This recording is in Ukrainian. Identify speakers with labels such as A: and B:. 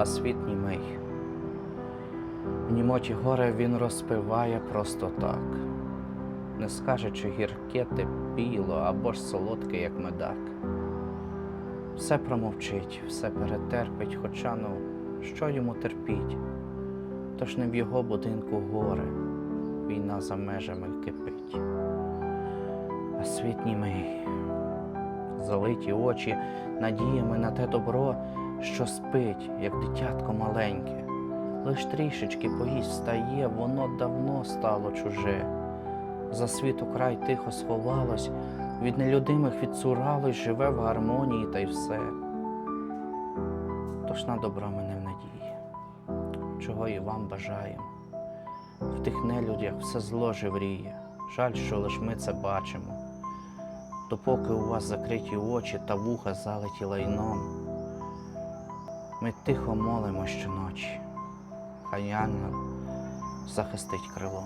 A: а світ німий. В німоті горе він розпиває просто так, не скаже, чи гірке те піло або ж солодке, як медак. Все промовчить, все перетерпить, хоча ну, що йому терпіть? Тож не в його будинку горе, війна за межами кипить. А світ німий, залиті очі надіями на те добро, що спить, як дитятко маленьке. Лиш трішечки поїсть встає, воно давно стало чуже. За світу край тихо сховалось, від нелюдимих відцуралось, живе в гармонії та й все. Тож на добро мене в надії, чого і вам бажаємо. В тих нелюдях все зло живріє, жаль, що лиш ми це бачимо. Допоки у вас закриті очі та вуха залиті лайном, ми тихо молимо щоночі, хай ангел захистить крилом.